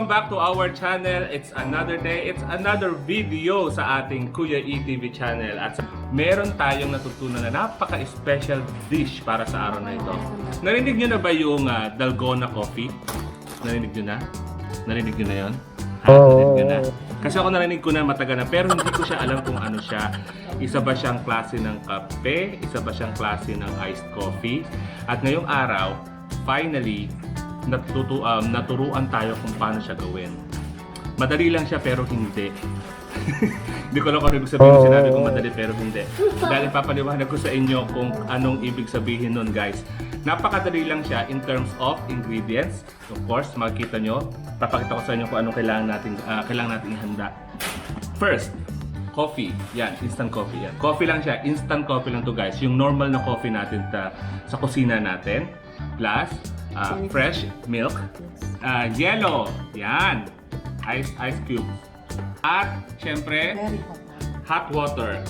Welcome back to our channel. It's another day, it's another video sa ating Kuya ETV channel. At meron tayong natutunan na napaka-special dish para sa araw na ito. Narinig nyo na ba yung ah, Dalgona Coffee? Narinig nyo na? Narinig nyo na yon? Ha? Narinig nyo na? Kasi ako narinig ko na matagal na pero hindi ko siya alam kung ano siya. Isa ba siyang klase ng kape? Isa ba siyang klase ng iced coffee? At ngayong araw, finally, natutu um, naturuan tayo kung paano siya gawin. Madali lang siya pero hindi. hindi ko alam kung ano sabihin ng sinabi kong madali pero hindi. Dahil papaliwanag ko sa inyo kung anong ibig sabihin nun guys. Napakadali lang siya in terms of ingredients. Of course, makikita nyo. Papakita ko sa inyo kung anong kailangan natin, ah, kailangan natin ihanda. First, coffee. Yan, instant coffee yan. Coffee lang siya. Instant coffee lang to guys. Yung normal na coffee natin ta, sa kusina natin. Plus, ah, fresh milk. ah, yellow. Yan. Ice, ice cube. At, syempre, Very hot. hot water.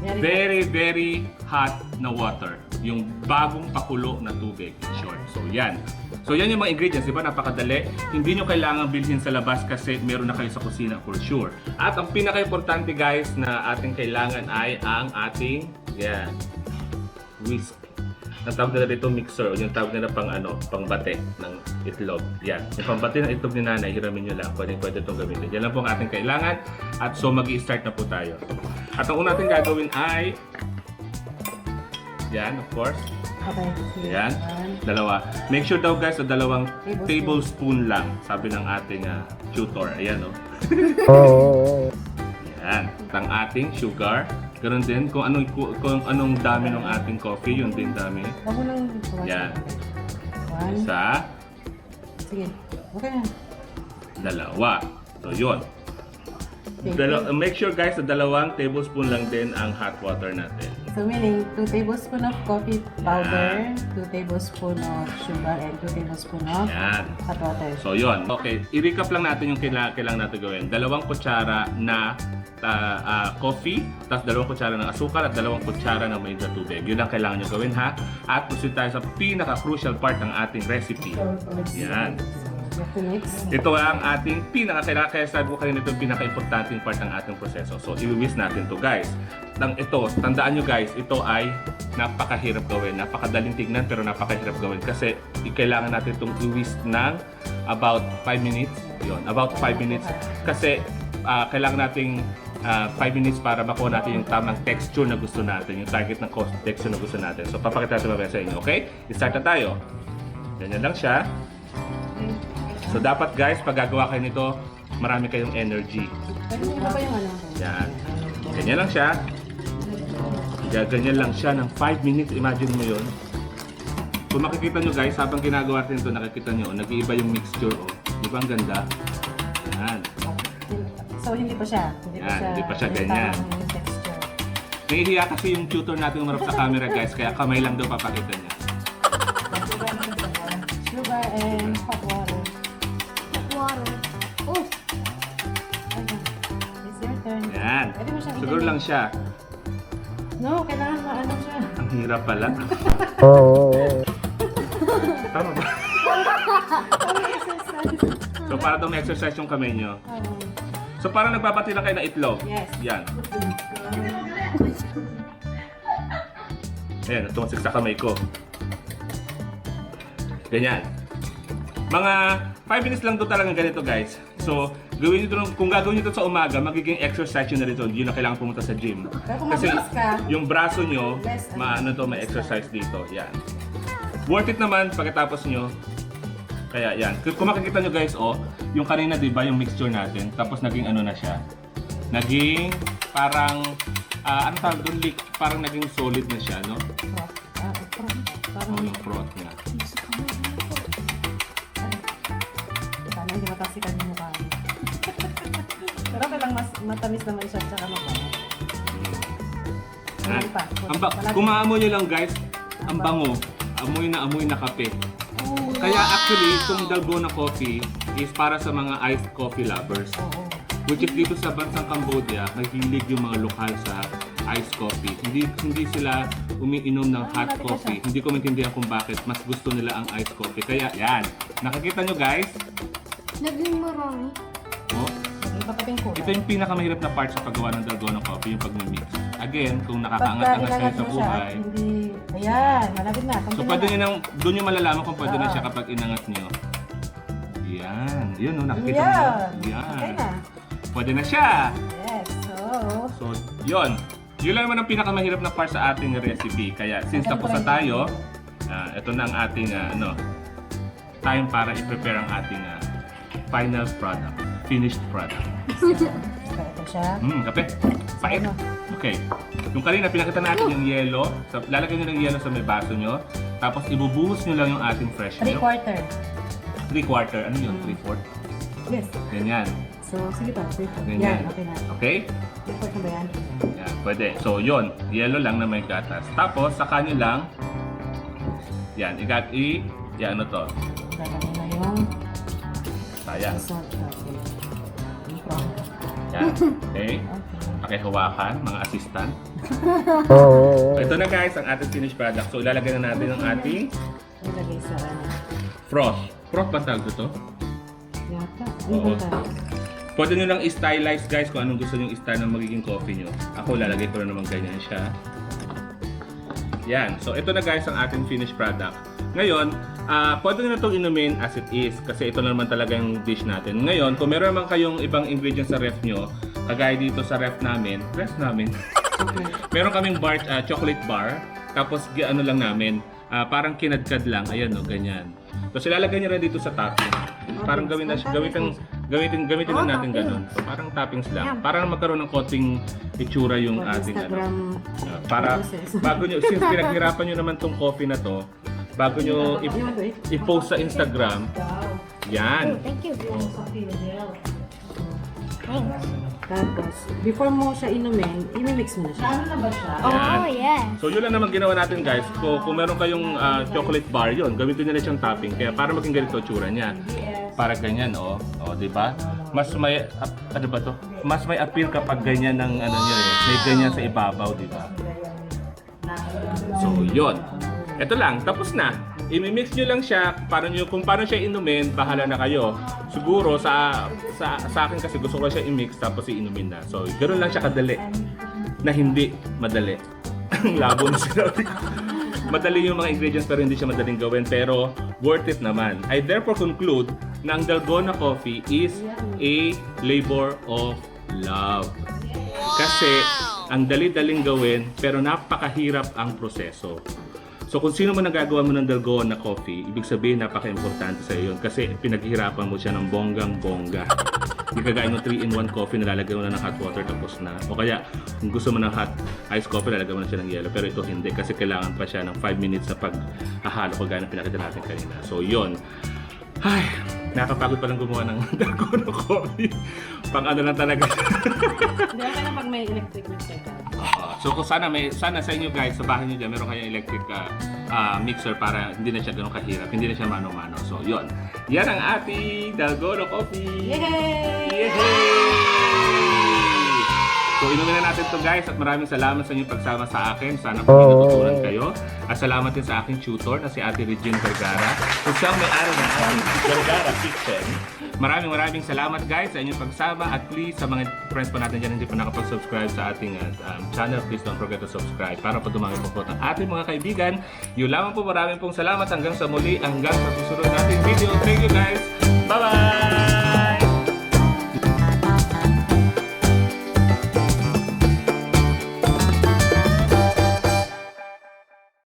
Very, Very, very hot na water. Yung bagong pakulo na tubig, in short. So, yan. So, yan yung mga ingredients. Di ba? Napakadali. Hindi nyo kailangan bilhin sa labas kasi meron na kayo sa kusina for sure. At ang pinaka-importante guys na ating kailangan ay ang ating, yan, whisk. Ang tawag nila dito mixer o yung tawag nila pang ano, pang bate ng itlog. Yan. Yung pang bate ng itlog ni nanay, hiramin nyo lang. Pwede, pwede itong gamitin. Yan lang po ang ating kailangan. At so, mag start na po tayo. At ang una natin gagawin ay yan, of course. Okay. Yan. Dalawa. Make sure daw guys na dalawang Tablespoon. tablespoon lang, sabi ng ating ah, tutor. Ayan, oh. Yan. At ang ating sugar. Ganun din, kung anong, kung anong dami ng ating coffee, yun din dami. Mo nang bawasan. Yan. One. Isa, Sige. Okay na. dalawa. So, yun. Dala- make sure guys na dalawang tablespoon lang din ang hot water natin. So meaning, 2 tablespoon of coffee powder, 2 tablespoon of sugar, and 2 tablespoon of Yan. hot water. So, yon. Okay, i-recap lang natin yung kailangan, kailangan natin gawin. Dalawang kutsara na ah, ah, coffee, tapos dalawang kutsara ng asukal at dalawang kutsara ng mainit na tubig. Yun ang kailangan nyo gawin ha. At proceed tayo sa pinaka-crucial part ng ating recipe. Yan. Ito ang ating pinaka-kailangan, kaya sabi ko kanina ito yung pinaka-importanting part ng ating proseso. So, i-whisk natin to guys. Tang ito, tandaan nyo guys, ito ay napakahirap gawin. Napakadaling tignan pero napakahirap gawin. Kasi kailangan natin itong i-whisk ng about 5 minutes. Yon, about 5 minutes. Kasi ah, kailangan nating 5 minutes para makuha natin yung tamang texture na gusto natin, yung target ng texture na gusto natin. So, papakita natin mamaya sa inyo, okay? I-start na tayo. Ganyan lang siya. So dapat guys, pag gagawa kayo nito, marami kayong energy. Mo ba yung ano? Yan. Ganyan lang siya. Gaganyan lang siya ng 5 minutes. Imagine mo yun. Kung makikita nyo guys, habang ginagawa natin ito, nakikita nyo, nag-iiba yung mixture. Oh. Di ba ang ganda? Yan. So hindi pa siya. Hindi pa Yan, siya. hindi pa siya ganyan. Nahihiya kasi yung tutor natin umarap sa camera guys, kaya kamay lang daw papakita niya. Sugar and hot water. Oh, Okay. It's your turn. Yan. Pwede mo Siguro lang siya. No, kailangan maano siya. Ang hirap pala. Tama ba? So para daw may exercise yung kamay nyo. So parang nagbabati lang kayo ng itlog. Yes. Yan. Ayan, tumasik sa kamay ko. Ganyan. Mga 5 minutes lang to talagang ganito guys. So, gawin nyo to, kung gagawin nyo to sa umaga, magiging exercise nyo na rito. Hindi na kailangan pumunta sa gym. Pero kung Kasi ka, yung braso nyo, Less, ano, maano to, may exercise dito. Yan. Worth it naman pagkatapos nyo. Kaya yan. Kung makikita nyo guys, oh, yung kanina 'di ba yung mixture natin, tapos naging ano na siya. Naging parang ah, ano tawag doon, parang naging solid na siya, no? froth. Ah, froth. Parang, Oh, yung froth niya. Matasikan yung mukha. mo. Pero kailang mas matamis naman siya tsaka mabango. Ha? Ano pa? Ang ba- kung maamoy nyo lang guys, ang bango, amoy na amoy na kape. Oh, Kaya actually, itong Dalgona Coffee is para sa mga iced coffee lovers. Oo. Which is dito sa bansang Cambodia, mahilig yung mga lokal sa iced coffee. Hindi hindi sila umiinom ng hot coffee. Hindi ko maintindihan kung bakit mas gusto nila ang iced coffee. Kaya yan, nakikita nyo guys, Naging marami. Oh, Naging papaping ko. ito yung pinakamahirap na part sa paggawa ng dalgona coffee, yung pagmimix. Again, kung nakakaangat-angat kayo sa mo siya, buhay, hindi... Ayan, malapit na. So pwede na nyo nang, doon nyo malalaman kung pwede na Ah. siya kapag inangat nyo. Yan. Yun, no, nakikita Yan. nyo. Okay Yan. na. Pwede na siya. Yes, so... So, yun. Yun lang naman ang pinakamahirap na part sa ating recipe. Kaya, since tapos na tayo, ah, ito na ang ating, ah, ano, time para i-prepare ang ating ah, final product. Finished product. Ito siya. Hmm, kape. Pait. Ano? Okay. Yung kanina, pinakita natin yung yelo. So, lalagyan nyo ng yelo sa may baso nyo. Tapos, ibubuhos nyo lang yung ating fresh Three milk. quarter. Three quarter. Ano yun? Three fourth? Yes. Ganyan. So, sige pa. Three quarter. Ganyan. Yan, okay na. Okay? Three quarter ba yan? Yan, pwede. So, yun. Yellow lang na may gatas. Tapos, saka nyo lang, yan, igat i, yan, ano to? Lalagay yung Sayang. Yan. Okay? Pakihawakan, mga assistant. So, ito na guys, ang ating finished product. So, ilalagay na natin ang ating Ilagay sa ano. froth. Froth ba tawag ito? Yata. Oo. Pwede nyo lang i-stylize guys kung anong gusto nyo i-style ng magiging coffee nyo. Ako lalagay ko na naman ganyan siya. Yan. So ito na guys ang ating finished product. Ngayon, ah pwede na itong inumin as it is kasi ito na naman talaga yung dish natin. Ngayon, kung meron naman kayong ibang ingredients sa ref nyo, kagaya dito sa ref namin, ref namin, Okay. meron kaming bar, ah, chocolate bar, tapos ano lang namin, ah, parang kinadkad lang, ayan no, ganyan. Tapos ilalagay nyo rin dito sa topping. Parang gawin na siya, gamitin, gamitin, gamitin Oh, natin topping. ganun. So, parang toppings lang. Yan. Parang magkaroon ng konting itsura yung For ating ano. Instagram. Ah, para process. bago nyo, since pinaghirapan nyo naman tong coffee na to, bago nyo Ano i-post sa Instagram, yan. Oh, thank you. Thanks. Tapos, before mo siya inumin, imimix mo na siya. Ano na ba siya? Oh, yes. So yun lang naman ginawa natin guys. Kung, kung meron kayong ah, chocolate bar yun, gamitin nyo na siyang topping. Kaya para maging ganito tsura niya. Para ganyan, oh. Oh, di ba? Mas may, ap- ano ba to? Mas may appeal kapag ganyan ng ano niya eh. May ganyan sa ibabaw, di ba? So yun. Ito lang, tapos na. Imimix nyo lang siya, para nyo, kung paano siya inumin, bahala na kayo. Siguro sa, sa, sa akin kasi gusto ko siya i-mix tapos iinumin na. So, ganoon lang siya kadali. Na hindi madali. Labo na sinabi. Madali yung mga ingredients pero hindi siya madaling gawin pero worth it naman. I therefore conclude na ang Dalgona Coffee is a labor of love. Kasi ang dali-daling gawin pero napakahirap ang proseso. So kung sino man nagagawa mo ng dalgona coffee, ibig sabihin napaka-importante sa iyo yun kasi pinaghihirapan mo siya ng bonggang-bongga. Hindi kagaya ng 3-in-1 coffee na lalagyan mo na ng hot water tapos na. O kaya kung gusto mo ng hot iced coffee, lalagyan mo na siya ng yellow. Pero ito hindi kasi kailangan pa siya ng 5 minutes na paghahalo kagaya ng pinakita natin kanina. So yun. Ay, nakakapagod palang gumawa ng dalgona coffee. Pang ano lang talaga. Hindi, okay na pag may electric mixer ka. Oo. so kung sana may sana sa inyo guys sa bahay niyo diyan meron kayong electric ah, ah, mixer para hindi na siya ganoon kahirap, hindi na siya mano-mano. So 'yon. Yan ang ating Dalgona Coffee. Yay! Yay! So inumin na natin to guys at maraming salamat sa inyong pagsama sa akin. Sana po natutunan kayo. At salamat din sa aking tutor na si Ate Regine Vergara. Kung siyang may-ari ng ating Vergara Kitchen. Maraming maraming salamat guys sa inyong pagsama at please sa mga friends pa natin dyan hindi pa nakapag-subscribe sa ating uh, um, channel, please don't forget to subscribe para po dumami po po ang ating mga kaibigan. Yun lamang po maraming pong salamat hanggang sa muli, hanggang sa susunod nating video. Thank you guys! Bye-bye!